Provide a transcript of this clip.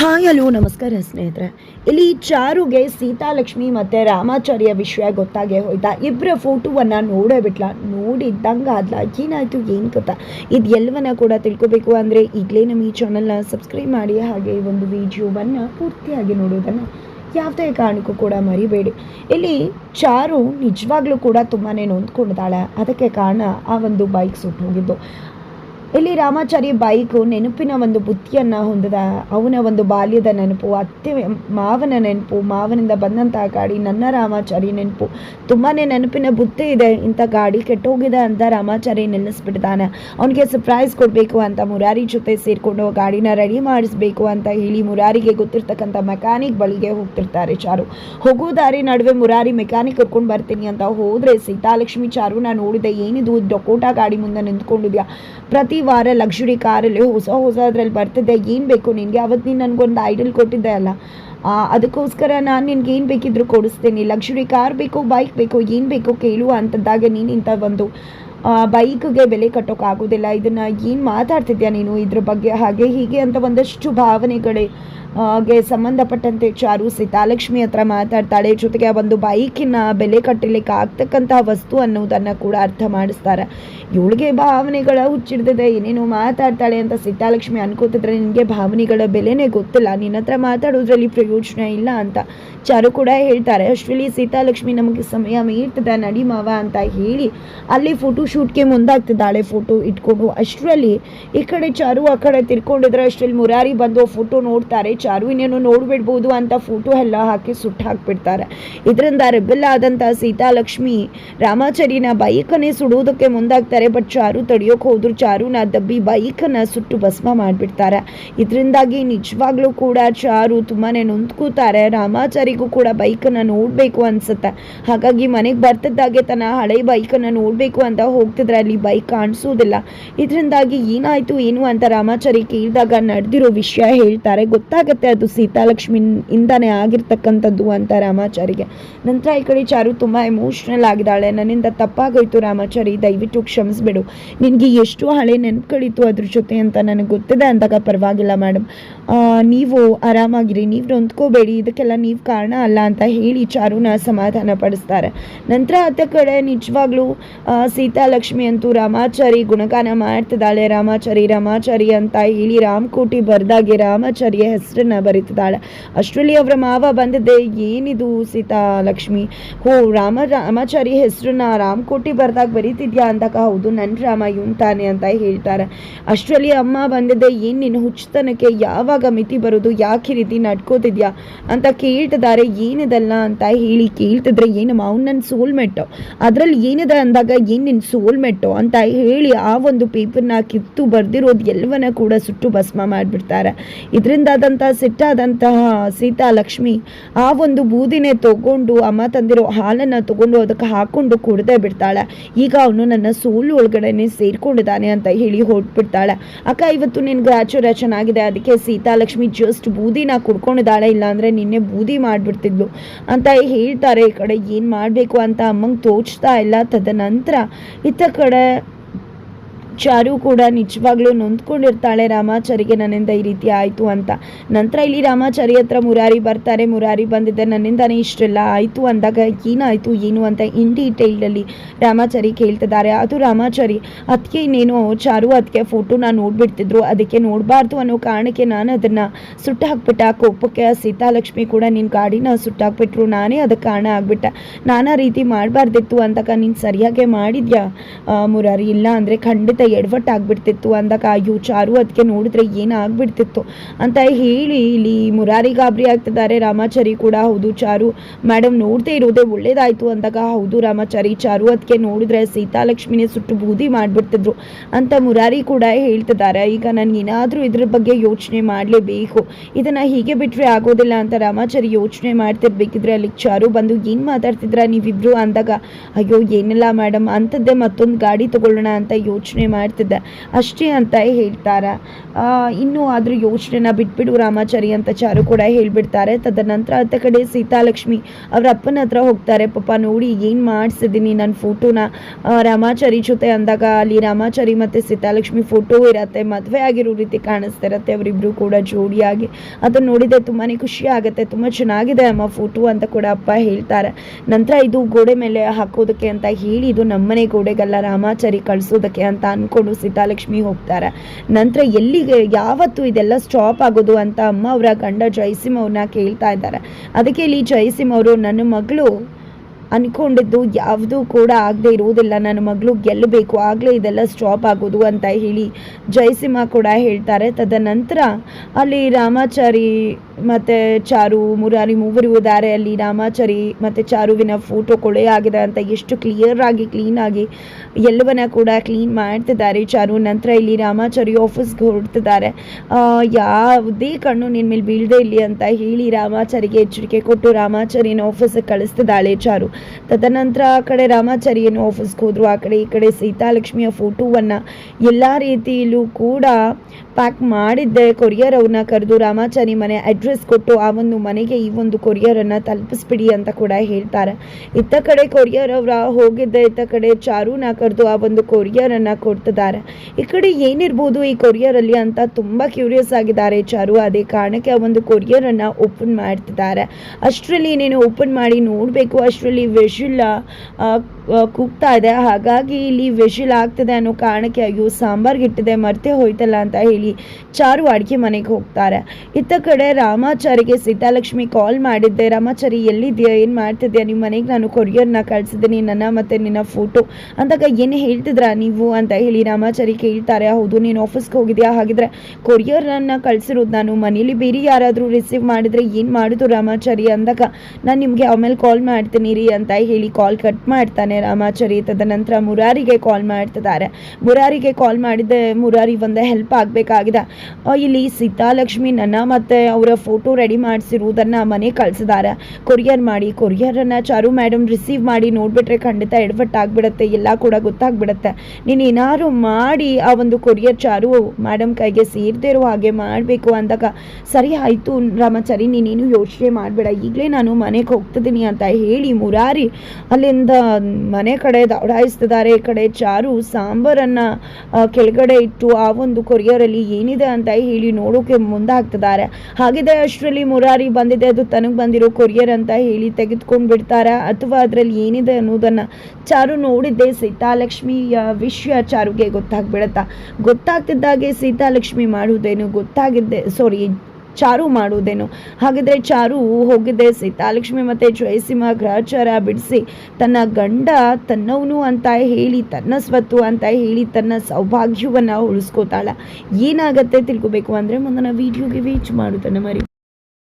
Hi, hello, ನಮಸ್ಕಾರ ಸ್ನೇಹಿತರೆ. ಇಲ್ಲಿ ಚಾರುಗೆ ಸೀತಾಲಕ್ಷ್ಮಿ ಮತ್ತು ರಾಮಾಚಾರ್ಯ ವಿಷಯ ಗೊತ್ತಾಗೆ ಹೋಯ್ತಾ. ಇಬ್ಬರ ಫೋಟೋವನ್ನು ನೋಡೇ ಬಿಟ್ಲ. ನೋಡಿದ್ದಂಗೆ ಆದ್ಲ. ಏನಾಯಿತು, ಏನು ಗೊತ್ತಾ? ಇದು ಎಲ್ಲವನ್ನ ಕೂಡ ತಿಳ್ಕೊಬೇಕು ಅಂದರೆ ಈಗಲೇ ನಮ್ಮ ಈ ಚಾನಲ್ನ ಸಬ್ಸ್ಕ್ರೈಬ್ ಮಾಡಿ. ಹಾಗೆ ಈ ಒಂದು ವಿಡಿಯೋವನ್ನು ಪೂರ್ತಿಯಾಗಿ ನೋಡೋದನ್ನು ಯಾವುದೇ ಕಾರಣಕ್ಕೂ ಕೂಡ ಮರಿಬೇಡಿ. ಇಲ್ಲಿ ಚಾರು ನಿಜವಾಗ್ಲೂ ಕೂಡ ತುಂಬಾ ನೊಂದ್ಕೊಂಡಿದ್ದಾಳೆ. ಅದಕ್ಕೆ ಕಾರಣ ಆ ಒಂದು ಬೈಕ್ ಸುಟ್ಟು ಹೋಗಿದ್ದು. ಇಲ್ಲಿ ರಾಮಾಚಾರಿ ಬಾಯಿಗು ನೆನಪಿನ ಒಂದು ಬುದ್ಧಿಯನ್ನು ಹೊಂದಿದ. ಅವನ ಒಂದು ಬಾಲ್ಯದ ನೆನಪು, ಅತ್ತೆ ಮಾವನ ನೆನಪು, ಮಾವನಿಂದ ಬಂದಂತಹ ಗಾಡಿ, ನನ್ನ ರಾಮಾಚಾರಿ ನೆನಪು. ತುಂಬಾನೇ ನೆನಪಿನ ಬುದ್ಧಿ ಇದೆ. ಇಂಥ ಗಾಡಿ ಕೆಟ್ಟೋಗಿದೆ ಅಂತ ರಾಮಾಚಾರಿ ನೆನೆಸ್ಬಿಡ್ತಾನೆ. ಅವನಿಗೆ ಸರ್ಪ್ರೈಸ್ ಕೊಡಬೇಕು ಅಂತ, ಮುರಾರಿ ಜೊತೆ ಸೇರಿಕೊಂಡು ಗಾಡಿನ ರೆಡಿ ಮಾಡಿಸ್ಬೇಕು ಅಂತ ಹೇಳಿ ಮುರಾರಿಗೆ ಗೊತ್ತಿರ್ತಕ್ಕಂಥ ಮೆಕ್ಯಾನಿಕ್ ಬಳಿಗೆ ಹೋಗ್ತಿರ್ತಾರೆ ಚಾರು. ಹೋಗೋ ದಾರಿ ನಡುವೆ ಮುರಾರಿ ಮೆಕ್ಯಾನಿಕ್ ಕರ್ಕೊಂಡು ಬರ್ತೀನಿ ಅಂತ ಹೋದ್ರೆ ಸೀತಾಲಕ್ಷ್ಮಿ ಚಾರುನ ನೋಡಿದೆ. ಏನಿದು ಡೊಕೋಟಾ ಗಾಡಿ ಮುಂದೆ ನಿಂತ್ಕೊಂಡಿದ್ಯಾ? ಪ್ರತಿ ವಾರ ಲಕ್ಸುರಿ ಕಾರಲ್ಲಿ ಹೊಸ ಹೊಸ ಅದ್ರಲ್ಲಿ ಬರ್ತಿದ್ದೆ ಏನು ಬೇಕು ನಿನಗೆ? ಅವತ್ತು ನೀನು ನನಗೊಂದು ಐಡಲ್ ಕೊಟ್ಟಿದ್ದೆ ಅಲ್ಲ. ಅದಕ್ಕೋಸ್ಕರ ನಾನು ನಿನ್ಗೆ ಏನು ಬೇಕಿದ್ರು ಕೊಡಿಸ್ತೀನಿ. ಲಕ್ಸುರಿ ಕಾರ್ ಬೇಕು ಬೈಕ್ ಬೇಕು, ಏನು ಬೇಕು ಕೇಳುವ ಅಂತದ್ದಾಗ ನೀನು ಇಂಥ ಒಂದು ಬೈಕ್ಗೆ ಬೆಲೆ ಕಟ್ಟೋಕ್ಕಾಗೋದಿಲ್ಲ ಇದನ್ನು ಏನು ಮಾತಾಡ್ತಿದ್ಯಾ ನೀನು? ಇದ್ರ ಬಗ್ಗೆ ಹಾಗೆ ಹೀಗೆ ಅಂತ ಒಂದಷ್ಟು ಭಾವನೆಗಳೇ ಗೆ ಸಂಬಂಧಪಟ್ಟಂತೆ ಚಾರು ಸೀತಾಲಕ್ಷ್ಮಿ ಹತ್ರ ಮಾತಾಡ್ತಾಳೆ. ಜೊತೆಗೆ ಆ ಒಂದು ಬೈಕಿನ ಬೆಲೆ ಕಟ್ಟಲಿಕ್ಕೆ ಆಗ್ತಕ್ಕಂತಹ ವಸ್ತು ಅನ್ನೋದನ್ನು ಕೂಡ ಅರ್ಥ ಮಾಡಿಸ್ತಾರೆ. ಇವಳಿಗೆ ಭಾವನೆಗಳ ಹುಚ್ಚಿಡ್ದಿದೆ, ಏನೇನೋ ಮಾತಾಡ್ತಾಳೆ ಅಂತ ಸೀತಾಲಕ್ಷ್ಮಿ ಅನ್ಕೋತಿದ್ರೆ ನಿನಗೆ ಭಾವನೆಗಳ ಬೆಲೆನೇ ಗೊತ್ತಿಲ್ಲ. ನಿನ್ನ ಹತ್ರ ಮಾತಾಡೋದ್ರಲ್ಲಿ ಪ್ರಯೋಜನ ಇಲ್ಲ ಅಂತ ಚಾರು ಕೂಡ ಹೇಳ್ತಾರೆ. ಅಷ್ಟರಲ್ಲಿ ಸೀತಾಲಕ್ಷ್ಮಿ, ನಮಗೆ ಸಮಯ ಮೀರ್ತದೆ, ನಡಿ ಮಾವ ಅಂತ ಹೇಳಿ ಅಲ್ಲಿ ಫೋಟೋ ಶೂಟ್ಗೆ ಮುಂದಾಗ್ತಿದ್ದಾಳೆ ಫೋಟೋ ಇಟ್ಕೊಂಡು. ಅಷ್ಟರಲ್ಲಿ ಈ ಕಡೆ ಚಾರು, ಆ ಕಡೆ ತಿರ್ಕೊಂಡಿದ್ರೆ ಅಷ್ಟರಲ್ಲಿ ಮುರಾರಿ ಬಂದು ಫೋಟೋ ನೋಡ್ತಾರೆ. ಚಾರು ಇನ್ನೇನು ನೋಡ್ಬಿಡ್ಬೋದು ಅಂತ ಫೋಟೋ ಎಲ್ಲ ಹಾಕಿ ಸುಟ್ಟು ಹಾಕ್ಬಿಡ್ತಾರೆ. ಇದರಿಂದ ರೆಬೆಲ್ ಆದಂಥ ಸೀತಾಲಕ್ಷ್ಮಿ ರಾಮಾಚಾರಿನ ಬೈಕನ್ನೇ ಸುಡೋದಕ್ಕೆ ಮುಂದಾಗ್ತಾರೆ. ಬಟ್ ಚಾರು ತಡೆಯೋಕೆ ಹೋದ್ರು ಚಾರುನ ದಬ್ಬಿ ಬೈಕನ್ನ ಸುಟ್ಟು ಭಸ್ಮ ಮಾಡಿಬಿಡ್ತಾರೆ. ಇದರಿಂದಾಗಿ ನಿಜವಾಗ್ಲೂ ಕೂಡ ಚಾರು ತುಂಬಾ ನೊಂದ್ಕೋತಾರೆ ರಾಮಾಚಾರಿಗೂ ಕೂಡ ಬೈಕನ್ನು ನೋಡಬೇಕು ಅನ್ಸುತ್ತೆ. ಹಾಗಾಗಿ ಮನೆಗೆ ಬರ್ತಿದ್ದಾಗೆ ತನ್ನ ಹಳೆ ಬೈಕನ್ನು ನೋಡಬೇಕು ಅಂತ ಹೋಗ್ತಿದ್ರೆ ಅಲ್ಲಿ ಬೈಕ್ ಕಾಣಿಸೋದಿಲ್ಲ. ಇದರಿಂದಾಗಿ ಏನಾಯಿತು ಏನು ಅಂತ ರಾಮಾಚಾರಿ ಕೇಳಿದಾಗ ನಡೆದಿರೋ ವಿಷಯ ಹೇಳ್ತಾರೆ. ಗೊತ್ತಾಗುತ್ತೆ ಅದು ಸೀತಾಲಕ್ಷ್ಮಿ ಇಂದಾನೆ ಆಗಿರ್ತಕ್ಕಂಥದ್ದು ಅಂತ ರಾಮಾಚಾರಿಗೆ. ನಂತರ ಈ ಕಡೆ ಚಾರು ತುಂಬ ಎಮೋಷ್ನಲ್ ಆಗಿದ್ದಾಳೆ. ನನ್ನಿಂದ ತಪ್ಪಾಗೋಯ್ತು ರಾಮಾಚಾರಿ ದಯವಿಟ್ಟು ಕ್ಷಮಿಸ್ಬಿಡು. ನಿನಗೆ ಎಷ್ಟು ಹಳೆ ನೆನ್ಪುಗಳಿತ್ತು ಅದ್ರ ಜೊತೆ ಅಂತ ನನಗೆ ಗೊತ್ತಿದೆ ಅಂದಾಗ ಪರವಾಗಿಲ್ಲ ಮೇಡಮ್ ನೀವು ಆರಾಮಾಗಿರಿ. ನೀವು ನೊಂದ್ಕೋಬೇಡಿ. ಇದಕ್ಕೆಲ್ಲ ನೀವು ಕಾರಣ ಅಲ್ಲ ಅಂತ ಹೇಳಿ ಚಾರುನ ಸಮಾಧಾನ ಪಡಿಸ್ತಾರೆ ನಂತರ ಆತ ಕಡೆ ನಿಜವಾಗ್ಲೂ ಆ, ಸೀತಾಲಕ್ಷ್ಮಿ ಅಂತೂ ರಾಮಾಚಾರಿ, ಗುಣಗಾನ ಮಾಡ್ತಿದ್ದಾಳೆ. ರಾಮಾಚಾರಿ ರಾಮಾಚಾರಿ ಅಂತ ಹೇಳಿ ರಾಮಕೋಟಿ ಬರೆದಾಗೆ ರಾಮಾಚಾರಿಯ ಹೆಸರನ್ನ ಬರೀತಿದ್ದಾಳೆ. ಅಷ್ಟರಲ್ಲಿ ಅವರ ಮಾವ ಬಂದಿದ್ದೆ, ಏನಿದು ಸೀತಾ ಲಕ್ಷ್ಮಿ? ಹೋ, ರಾಮ, ರಾಮಾಚಾರಿ ಹೆಸರನ್ನ ರಾಮಕೋಟಿ ಬರ್ದಾಗ ಬರೀತಿದ್ಯಾ ಅಂತಕ ಹೌದು ನನ್ನ ರಾಮ ಇವನ್ ಅಂತ ಹೇಳ್ತಾರೆ. ಅಷ್ಟರಲ್ಲಿ ಅಮ್ಮ ಬಂದಿದ್ದೆ, ಏನು ನಿನ್ನ ಹುಚ್ಚತನಕ್ಕೆ ಯಾವಾಗ ಮಿತಿ ಬರೋದು, ಯಾಕೆ ರೀತಿ ನಡ್ಕೋತಿದ್ಯಾ ಅಂತ ಕೇಳ್ತಿದ್ದಾರೆ. ಏನಿದಲ್ಲ ಅಂತ ಹೇಳಿ ಕೇಳ್ತಿದ್ರೆ, ಏನಮ್ಮ, ಅವ್ನು ನನ್ನ ಸೋಲ್ಮೆಟ್ ಅದರಲ್ಲಿ ಏನಿದೆ ಅಂದಾಗ, ಏನು ನಿನ್ನ ಸೋಲ್ಮೆಟ್ಟು ಅಂತ ಹೇಳಿ ಆ ಒಂದು ಪೇಪರ್ನ ಕಿತ್ತು ಬರೆದಿರೋದು ಎಲ್ಲವನ್ನ ಕೂಡ ಸುಟ್ಟು ಭಸ್ಮ ಮಾಡಿಬಿಡ್ತಾರೆ. ಇದರಿಂದಾದಂಥ ಸಿಟ್ಟಾದಂತಹ ಸೀತಾಲಕ್ಷ್ಮಿ ಆ ಒಂದು ಬೂದಿನೇ ತಗೊಂಡು ಅಮ್ಮ ತಂದಿರೋ ಹಾಲನ್ನು ತಗೊಂಡು ಅದಕ್ಕೆ ಹಾಕೊಂಡು ಕುಡ್ದೇ ಬಿಡ್ತಾಳೆ. ಈಗ ಅವನು ನನ್ನ ಸೋಲು ಒಳಗಡೆನೆ ಸೇರ್ಕೊಂಡಿದ್ದಾನೆ ಅಂತ ಹೇಳಿ ಹೊರಟ್ಬಿಡ್ತಾಳೆ. ಅಕ್ಕ, ಇವತ್ತು ನಿನ್ಗೆ ಗ್ರಾಚುರ ಚೆನ್ನಾಗಿದೆ, ಅದಕ್ಕೆ ಸೀತಾಲಕ್ಷ್ಮಿ ಜಸ್ಟ್ ಬೂದಿನ ಕುಡ್ಕೊಂಡಿದ್ದಾಳೆ, ಇಲ್ಲಾಂದ್ರೆ ನಿನ್ನೆ ಬೂದಿ ಮಾಡಿಬಿಡ್ತಿದ್ಲು ಅಂತ ಹೇಳ್ತಾರೆ ಈ ಕಡೆ. ಏನು ಮಾಡಬೇಕು ಅಂತ ಅಮ್ಮಂಗೆ ತೋಚ್ತಾ ಇಲ್ಲ. ತದನಂತರ ಇತ್ತ ಕಡೆ ಚಾರು ಕೂಡ ನಿಜವಾಗ್ಲೂ ನೊಂದ್ಕೊಂಡಿರ್ತಾಳೆ ರಾಮಾಚಾರಿಗೆ, ನನ್ನಿಂದ ಈ ರೀತಿ ಆಯಿತು ಅಂತ. ನಂತರ ಇಲ್ಲಿ ರಾಮಾಚಾರಿ ಹತ್ರ ಮುರಾರಿ ಬರ್ತಾರೆ, ಮುರಾರಿ ಬಂದಿದ್ದೆ, ನನ್ನಿಂದಾನೇ ಇಷ್ಟೆಲ್ಲ ಆಯಿತು ಅಂದಾಗ ಏನಾಯಿತು, ಏನು ಅಂತ ಇನ್ ಡೀಟೇಲ್ಡಲ್ಲಿ ರಾಮಾಚಾರಿ ಕೇಳ್ತಿದ್ದಾರೆ. ಅದು ರಾಮಾಚಾರಿ ಅದಕ್ಕೆ ಇನ್ನೇನು ಚಾರು ಅದಕ್ಕೆ ಫೋಟೋನ ನೋಡ್ಬಿಡ್ತಿದ್ರು, ಅದಕ್ಕೆ ನೋಡಬಾರ್ದು ಅನ್ನೋ ಕಾರಣಕ್ಕೆ ನಾನು ಅದನ್ನು ಸುಟ್ಟು ಹಾಕ್ಬಿಟ್ಟೆ ಕೋಪಕ್ಕೆ ಸೀತಾಲಕ್ಷ್ಮಿ ಕೂಡ ನಿನ್ನ ಗಾಡಿನ ಸುಟ್ಟಾಕ್ಬಿಟ್ರು, ನಾನೇ ಅದಕ್ಕೆ ಕಾರಣ ಆಗ್ಬಿಟ್ಟೆ. ನಾನಾ ರೀತಿ ಮಾಡಬಾರ್ದಿತ್ತು ಅಂತಕ್ಕ ನೀನು ಸರಿಯಾಗೆ ಮಾಡಿದ್ಯಾ? ಮುರಾರಿ, ಇಲ್ಲ ಅಂದರೆ ಖಂಡಿತ ಎಡವಟ್ಟಾಗ್ಬಿಡ್ತಿತ್ತು. ಅಂದಾಗ ಅಯ್ಯೋ ಚಾರು ಅದಕ್ಕೆ ನೋಡಿದ್ರೆ ಏನಾಗ್ಬಿಡ್ತಿತ್ತು ಅಂತ ಹೇಳಿ ಇಲ್ಲಿ ಮುರಾರಿ ಗಾಬರಿ ಆಗ್ತಿದ್ದಾರೆ. ರಾಮಾಚಾರಿ ಕೂಡ ಹೌದು ಚಾರು. ಮೇಡಮ್ ನೋಡದೆ ಇರೋದೇ ಒಳ್ಳೇದಾಯ್ತು ಅಂದಾಗ ಹೌದು ರಾಮಾಚಾರಿ ಚಾರು ಅದಕ್ಕೆ ನೋಡಿದ್ರೆ ಸೀತಾಲಕ್ಷ್ಮಿನೇ ಸುಟ್ಟು ಬೂದಿ ಮಾಡಿಬಿಡ್ತಿದ್ರು ಅಂತ ಮುರಾರಿ ಕೂಡ ಹೇಳ್ತಿದ್ದಾರೆ. ಈಗ ನನ್ಗೆ ಏನಾದರೂ ಇದ್ರ ಬಗ್ಗೆ ಯೋಚನೆ ಮಾಡಲೇಬೇಕು. ಇದನ್ನು ಹೀಗೆ ಬಿಟ್ಟರೆ ಆಗೋದಿಲ್ಲ ಅಂತ ರಾಮಾಚಾರಿ ಯೋಚನೆ ಮಾಡ್ತಿರ್ಬೇಕಿದ್ರೆ ಅಲ್ಲಿ ಚಾರು ಬಂದು ಏನು ಮಾತಾಡ್ತಿದ್ರ ನೀವಿಬ್ರು ಅಂದಾಗ ಅಯ್ಯೋ ಏನಿಲ್ಲ ಮೇಡಮ್ ಅಂಥದ್ದೇ ಮತ್ತೊಂದು ಗಾಡಿ ತಗೊಳ್ಳೋಣ ಅಂತ ಯೋಚನೆ ಮಾಡ್ತಿದ್ದೆ. ಅಷ್ಟೇ ಅಂತ ಹೇಳ್ತಾರೆ. ಇನ್ನು ಅದ್ರ ಯೋಚನೆನ ಬಿಟ್ಬಿಡು ರಾಮಾಚಾರಿ ಅಂತ ಚಾರು ಕೂಡ ಹೇಳ್ಬಿಡ್ತಾರೆ. ತದನಂತರ ಅತ್ತ ಕಡೆ ಸೀತಾಲಕ್ಷ್ಮಿ ಅವರ ಅಪ್ಪನ ಹತ್ರ ಹೋಗ್ತಾರೆ. ಪಾಪ ನೋಡಿ ಏನು ಮಾಡಿಸಿದ್ದೀನಿ ನನ್ನ ಫೋಟೋನ ರಾಮಾಚಾರಿ ಜೊತೆ ಅಂದಾಗ ಅಲ್ಲಿ ರಾಮಾಚಾರಿ ಮತ್ತು ಸೀತಾಲಕ್ಷ್ಮಿ ಫೋಟೋ ಇರತ್ತೆ. ಮದುವೆ ಆಗಿರೋ ರೀತಿ ಕಾಣಿಸ್ತಿರತ್ತೆ ಅವರಿಬ್ರು ಕೂಡ ಜೋಡಿಯಾಗಿ. ಅದನ್ನ ನೋಡಿದ್ರೆ ತುಂಬಾ ಖುಷಿ ಆಗುತ್ತೆ. ತುಂಬ ಚೆನ್ನಾಗಿದೆ ಅಮ್ಮ ಫೋಟೋ ಅಂತ ಕೂಡ ಅಪ್ಪ ಹೇಳ್ತಾರೆ. ನಂತರ ಇದು ಗೋಡೆ ಮೇಲೆ ಹಾಕೋದಕ್ಕೆ ಅಂತ ಹೇಳಿ ಇದು ನಮ್ಮನೆ ಗೋಡೆಗಲ್ಲ ರಾಮಾಚಾರಿ ಕಳಿಸೋದಕ್ಕೆ ಅಂತ ಅಂದ್ಕೊಂಡು ಸೀತಾಲಕ್ಷ್ಮಿ ಹೋಗ್ತಾರೆ. ನಂತರ ಎಲ್ಲಿಗೆ, ಯಾವತ್ತು ಇದೆಲ್ಲ ಸ್ಟಾಪ್ ಆಗೋದು ಅಂತ ಅಮ್ಮ ಅವರ ಗಂಡ ಜಯಸಿಂಹ ಅವ್ರನ್ನ ಕೇಳ್ತಾ ಇದ್ದಾರೆ. ಅದಕ್ಕೆ ಇಲ್ಲಿ ಜಯಸಿಂಹ ಅವರು, ನನ್ನ ಮಗಳು ಅನ್ಕೊಂಡಿದ್ದು ಯಾವುದೂ ಕೂಡ ಆಗದೆ ಇರುವುದಿಲ್ಲ. ನನ್ನ ಮಗಳು ಗೆಲ್ಲಬೇಕು, ಆಗಲೇ ಇದೆಲ್ಲ ಸ್ಟಾಪ್ ಆಗೋದು ಅಂತ ಹೇಳಿ ಜಯಸಿಂಹ ಕೂಡ ಹೇಳ್ತಾರೆ. ತದನಂತರ ಅಲ್ಲಿ ರಾಮಾಚಾರಿ ಮತ್ತು ಚಾರು ಮುರಾರಿ ಮೂವರು ಇದ್ದಾರೆ. ಅಲ್ಲಿ ರಾಮಾಚಾರಿ ಮತ್ತು ಚಾರುವಿನ ಫೋಟೋ ಕೊಳೆ ಆಗಿದೆ ಅಂತ ಎಷ್ಟು ಕ್ಲಿಯರ್ ಆಗಿ ಕ್ಲೀನಾಗಿ ಎಲ್ಲವನ್ನ ಕೂಡ ಕ್ಲೀನ್ ಮಾಡ್ತಿದ್ದಾರೆ. ಚಾರು ನಂತರ ಇಲ್ಲಿ ರಾಮಾಚಾರಿ ಆಫೀಸ್ಗೆ ಹೊರಡ್ತಿದ್ದಾರೆ. ಯಾವುದೇ ಕಣ್ಣು ನಿನ್ನ ಮೇಲೆ ಬೀಳದೆ ಇಲ್ಲಿ ಅಂತ ಹೇಳಿ ರಾಮಾಚಾರಿಗೆ ಎಚ್ಚರಿಕೆ ಕೊಟ್ಟು ರಾಮಾಚಾರಿನ ಆಫೀಸಿಗೆ ಕಳಿಸ್ತಿದ್ದಾಳೆ ಚಾರು. ತದನಂತರ ಆ ಕಡೆ ರಾಮಾಚಾರಿಯನ್ನು ಆಫೀಸ್ಗೆ ಹೋದ್ರು, ಆ ಕಡೆ ಈ ಕಡೆ ಸೀತಾಲಕ್ಷ್ಮಿಯ ಫೋಟೋವನ್ನು ಎಲ್ಲ ರೀತಿಯಲ್ಲೂ ಕೂಡ ಪ್ಯಾಕ್ ಮಾಡಿದ್ದೆ. ಕೊರಿಯರ್ ಅವ್ರನ್ನ ಕರೆದು ರಾಮಾಚಾರಿ ಮನೆ ಅಡ್ರೆಸ್ ಕೊಟ್ಟು ಆ ಒಂದು ಮನೆಗೆ ಈ ಒಂದು ಕೊರಿಯರನ್ನು ತಲುಪಿಸ್ಬಿಡಿ ಅಂತ ಕೂಡ ಹೇಳ್ತಾರೆ. ಇತ್ತ ಕಡೆ ಕೊರಿಯರ್ ಅವರ ಹೋಗಿದ್ದೆ, ಇತ್ತ ಕಡೆ ಚಾರುನ ಕರೆದು ಆ ಒಂದು ಕೊರಿಯರನ್ನು ಕೊಡ್ತಿದ್ದಾರೆ. ಈ ಕಡೆ ಏನಿರ್ಬೋದು ಈ ಕೊರಿಯರಲ್ಲಿ ಅಂತ ತುಂಬ ಕ್ಯೂರಿಯಸ್ ಆಗಿದ್ದಾರೆ ಚಾರು. ಅದೇ ಕಾರಣಕ್ಕೆ ಆ ಒಂದು ಕೊರಿಯರನ್ನು ಓಪನ್ ಮಾಡ್ತಿದ್ದಾರೆ. ಅಷ್ಟರಲ್ಲಿ ನೀನು ಓಪನ್ ಮಾಡಿ ನೋಡಬೇಕು. ಅಷ್ಟರಲ್ಲಿ Vejula ಕೂಗ್ತಾ ಇದೆ ಹಾಗಾಗಿ ಇಲ್ಲಿ ವಿಶಿಲ್ ಆಗ್ತದೆ ಅನ್ನೋ ಕಾರಣಕ್ಕೆ ಅಯ್ಯೋ, ಸಾಂಬಾರ್ಗೆ ಇಟ್ಟಿದೆ ಮರ್ತೆ ಹೋಯ್ತಲ್ಲ ಅಂತ ಹೇಳಿ ಚಾರು ಅಡುಗೆ ಮನೆಗೆ ಹೋಗ್ತಾರೆ. ಇತ್ತ ಕಡೆ ರಾಮಾಚಾರಿಗೆ ಸೀತಾಲಕ್ಷ್ಮಿ ಕಾಲ್ ಮಾಡಿದ್ದೆ. ರಾಮಾಚಾರಿ ಎಲ್ಲಿದ್ಯಾ ಏನು ಮಾಡ್ತಿದ್ಯಾ ನಿಮ್ಮ ಮನೆಗೆ ನಾನು ಕೊರಿಯರ್ನ ಕಳಿಸಿದ್ದೀನಿ, ನನ್ನ ಮತ್ತು ನಿನ್ನ ಫೋಟೋ ಅಂದಾಗ ಏನು ಹೇಳ್ತಿದ್ರಾ ನೀವು ಅಂತ ಹೇಳಿ ರಾಮಾಚಾರಿ ಕೇಳ್ತಾರೆ. ಹೌದು, ನೀನು ಆಫೀಸ್ಗೆ ಹೋಗಿದ್ಯಾ? ಹಾಗಿದ್ರೆ ಕೊರಿಯರನ್ನು ಕಳಿಸಿರೋದು ನಾನು ಮನೇಲಿ ಬೇರೆ ಯಾರಾದರೂ ರಿಸೀವ್ ಮಾಡಿದರೆ ಏನು ಮಾಡೋದು ರಾಮಾಚಾರಿ? ಅಂದಾಗ ನಾನು ನಿಮಗೆ ಆಮೇಲೆ ಕಾಲ್ ಮಾಡ್ತೀನಿ ರೀ ಅಂತ ಹೇಳಿ ಕಾಲ್ ಕಟ್ ಮಾಡ್ತಾನೆ ರಾಮಾಚಾರಿ ತದನಂತರ ಮುರಾರಿಗೆ ಕಾಲ್ ಮಾಡ್ತಿದ್ದಾರೆ. ಮುರಾರಿಗೆ ಕಾಲ್ ಮಾಡಿದ್ದೆ, ಮುರಾರಿ ಒಂದು ಹೆಲ್ಪ್ ಆಗಬೇಕಾಗಿದೆ. ಇಲ್ಲಿ ಸೀತಾಲಕ್ಷ್ಮಿ, ನನ್ನ ಮತ್ತು ಅವರ ಫೋಟೋ ರೆಡಿ ಮಾಡಿಸಿರುವುದನ್ನು ಮನೆ ಕಳಿಸಿದ್ದಾರೆ. ಕೊರಿಯರ್ ಮಾಡಿ ಕೊರಿಯರನ್ನು ಚಾರು ಮೇಡಮ್ ರಿಸೀವ್ ಮಾಡಿ ನೋಡಿಬಿಟ್ರೆ ಖಂಡಿತ ಎಡವಟ್ಟಾಗ್ಬಿಡುತ್ತೆ ಎಲ್ಲ ಕೂಡ ಗೊತ್ತಾಗ್ಬಿಡುತ್ತೆ. ನೀನು ಏನಾದ್ರು ಮಾಡಿ ಆ ಒಂದು ಕೊರಿಯರ್ ಚಾರು ಮೇಡಮ್ ಕೈಗೆ ಸೇರದೇ ಹಾಗೆ ಮಾಡಬೇಕು ಅಂದಾಗ, ಸರಿ ಆಯಿತು ರಾಮಾಚಾರಿ, ನೀನೇನು ಯೋಚನೆ ಮಾಡಬೇಡ, ಈಗಲೇ ನಾನು ಮನೆಗೆ ಹೋಗ್ತಿದ್ದೀನಿ ಅಂತ ಹೇಳಿ ಮುರಾರಿ ಅಲ್ಲಿಂದ ಮನೆ ಕಡೆ ದೌಡಾಯಿಸ್ತಿದ್ದಾರೆ. ಈ ಕಡೆ ಚಾರು, ಸಾಂಬಾರನ್ನು ಕೆಳಗಡೆ ಇಟ್ಟು ಆ ಒಂದು ಕೊರಿಯರಲ್ಲಿ ಏನಿದೆ ಅಂತ ಹೇಳಿ ನೋಡೋಕೆ ಮುಂದಾಗ್ತಿದ್ದಾರೆ. ಹಾಗಿದೆ ಅಷ್ಟರಲ್ಲಿ ಮುರಾರಿ ಬಂದಿದೆ. ಅದು ತನಗೆ ಬಂದಿರೋ ಕೊರಿಯರ್ ಅಂತ ಹೇಳಿ ತೆಗೆದುಕೊಂಡು ಬಿಡ್ತಾರೆ? ಅಥವಾ ಅದರಲ್ಲಿ ಏನಿದೆ ಅನ್ನೋದನ್ನು ಚಾರು ನೋಡಿದ್ದೆ ಸೀತಾಲಕ್ಷ್ಮಿಯ ವಿಷಯ ಚಾರುಗೆ ಗೊತ್ತಾಗ್ಬಿಡತ್ತಾ? ಗೊತ್ತಾಗ್ತಿದ್ದಾಗೆ ಸೀತಾಲಕ್ಷ್ಮಿ ಮಾಡುವುದೇನು ಗೊತ್ತಾಗಿದ್ದೆ ಸಾರಿ ಚಾರು ಮಾಡುವುದೇನು? ಹಾಗಿದ್ರೆ ಚಾರು ಹೋಗಿದ್ದೆ ಸೀತಾಲಕ್ಷ್ಮಿ ಮತ್ತೆ ಜಯಸಿಂಹ ಗ್ರಹಚಾರ ಬಿಡಿಸಿ ತನ್ನ ಗಂಡ ತನ್ನವನು ಅಂತ ಹೇಳಿ, ತನ್ನ ಸ್ವತ್ತು ಅಂತ ಹೇಳಿ, ತನ್ನ ಸೌಭಾಗ್ಯವನ್ನು ಉಳಿಸ್ಕೋತಾಳ. ಏನಾಗತ್ತೆ ತಿಳ್ಕೊಬೇಕು ಅಂದರೆ ಮುಂದಿನ ವಿಡಿಯೋಗೆ ವೀಚ್ ಮಾಡುತ್ತಾನೆ ಮರಿ.